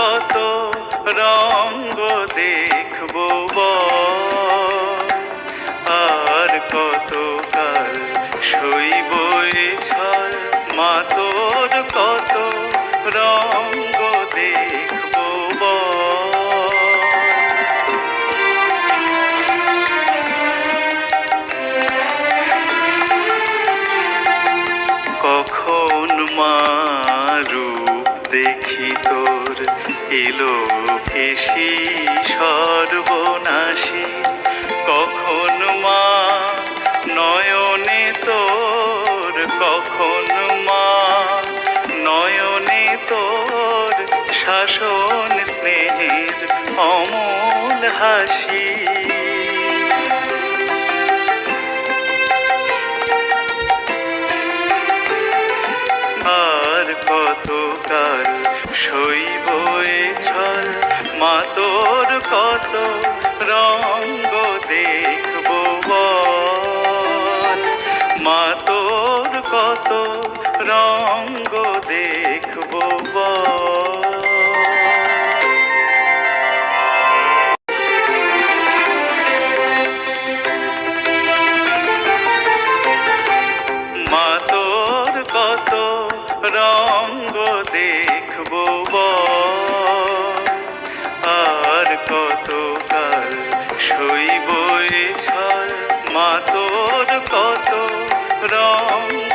কত রঙ্গ দেখব আর কত কাল শৈব ছল কত রঙ্গ দেখব কখন মা রূপ দেখিত এলো ভেসে সর্বনাশী, কখন মা নয়নে তোর, কখন মা নয়নে তোর শাসন স্নেহের অমল হাসি? মা তোর কত রঙ্গ দেখব মা তোর কত রঙ্গ দেখব মা তোর কত রঙ্গ মা তোর কত রঙ্গ